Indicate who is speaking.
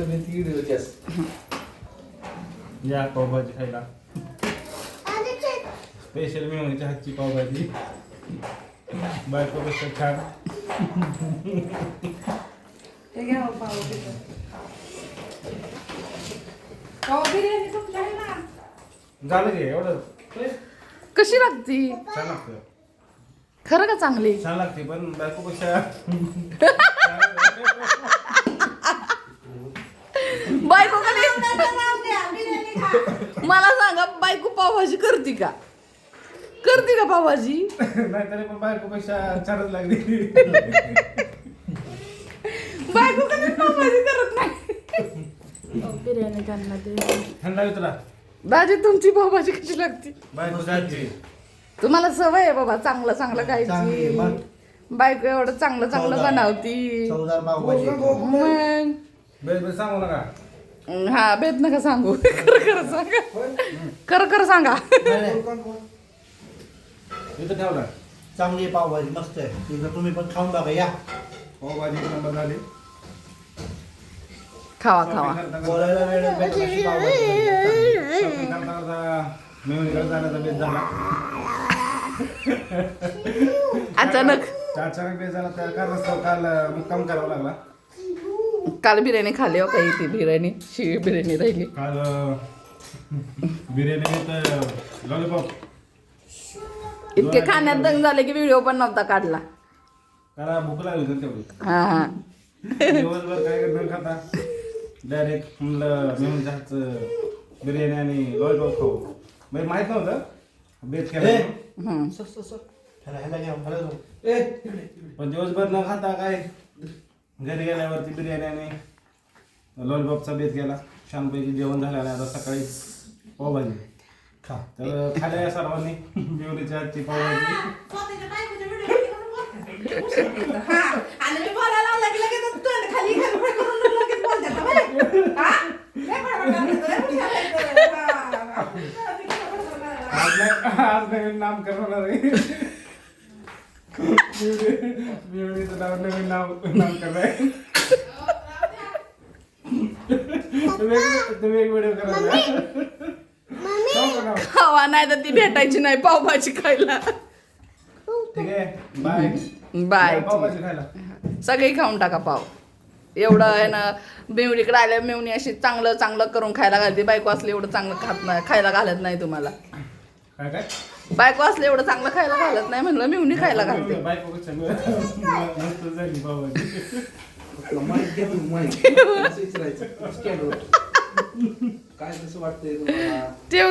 Speaker 1: ती
Speaker 2: या पावभाजी खायला. स्पेशल मिळवण्याची हातची पावभाजी. बायको कसं छान.
Speaker 3: घ्या पाव. पाव बिर्याणी तुमच्या आहे ना?
Speaker 2: झालं की एवढं?
Speaker 4: कशी लागती?
Speaker 2: छान लागतं.
Speaker 4: खरं का चांगली?
Speaker 2: छान लागते पण बायको कशा
Speaker 4: बायको कधी
Speaker 3: राहू द्या, बिर्याणी खा.
Speaker 4: मला सांगा बायको पावभाजी करते का? करते का पावभाजी?
Speaker 2: नाही तरी पण बायको कशा छानच लागली.
Speaker 4: बायको कधी पावभाजी करत नाही. बिर्याणी त्यांना ते
Speaker 2: थंड तुला.
Speaker 4: दाजी तुमची पावभाजी कशी लागते?
Speaker 2: बायको
Speaker 4: तुम्हाला सवय आहे बाबा चांगलं चांगलं
Speaker 5: चांगली आहे,
Speaker 4: खायची
Speaker 5: मग.
Speaker 4: बायको एवढं चांगलं चांगलं
Speaker 5: चवदार.
Speaker 4: बनवती.
Speaker 5: चवदार पावभाजी.
Speaker 4: मग?
Speaker 2: बेस बेस सांगू नका.
Speaker 4: हा भेद नका सांगू. खरं खरं सांगा. खरं खरं सांगा.
Speaker 2: इथं ठेवला
Speaker 5: चांगली आहे पावभाजी मस्त आहे. एकदा तुम्ही पण खाऊन बघा या.
Speaker 2: पावभाजी एक नंबर झाली.
Speaker 4: खावा खावा.
Speaker 5: बोलायला वेळ भेटेल अशी पावभाजी बनवली.
Speaker 2: शॉपिंग करता करता मेहुणीकडे जाण्याचा बेस झाला.
Speaker 4: अचानक.
Speaker 2: अचानक बेस झाला त्या कारणास्तव काल मुक्काम करावा लागला.
Speaker 4: काल बिर्याणी खाली हो काही ती बिर्याणी शिळी बिर्याणी राहिली.
Speaker 2: काल बिर्याणी लॉलीपॉप
Speaker 4: इतके खाण्यात दंग झाले की व्हिडिओ पण नव्हता काढला.
Speaker 2: भूक लागली तेवढी.
Speaker 4: हा हा.
Speaker 2: दिवसभर काय न खाता? डायरेक्ट म्हणलं बिर्याणी आणि लॉलीपॉप खाऊ. म्हणजे माहीत नव्हतं? केला. पण दिवसभर न खाता काय? घरी गेल्यावरती बिर्याणी आणि लॉलीपॉपचा बेत केला छानपैकी जेवण झालं आणि आता सकाळी पावभाजी.
Speaker 5: खा.
Speaker 2: तर खाल्या सर्वांनी. मेहुणीच्या हातची पावभाजी. आज नाही आज नवीन नाम करणार आहे. मेहुणीचं नाव नवीन नाव नाम करणार तुम्ही एक व्हिडिओ करा
Speaker 4: खावा नाही तर ती भेटायची नाही पावभाजी खायला.
Speaker 2: ठीक आहे बाय.
Speaker 4: बाय
Speaker 2: पावभाजी खायला
Speaker 4: सगळी खाऊन टाका पाव. एवढं आहे ना मेवणीकडे आल्या मेवणी अशी चांगलं चांगलं करून खायला घालते. बायको असली एवढं चांगलं खात नाही खायला घालत नाही तुम्हाला.
Speaker 2: काय काय?
Speaker 4: बायको असले एवढं चांगलं खायला घालत नाही म्हणलं मेवणी खायला घालते.
Speaker 2: बायको कशा मस्त झाली
Speaker 1: काय कसं वाटतंय तुम्हाला?
Speaker 4: ठेव.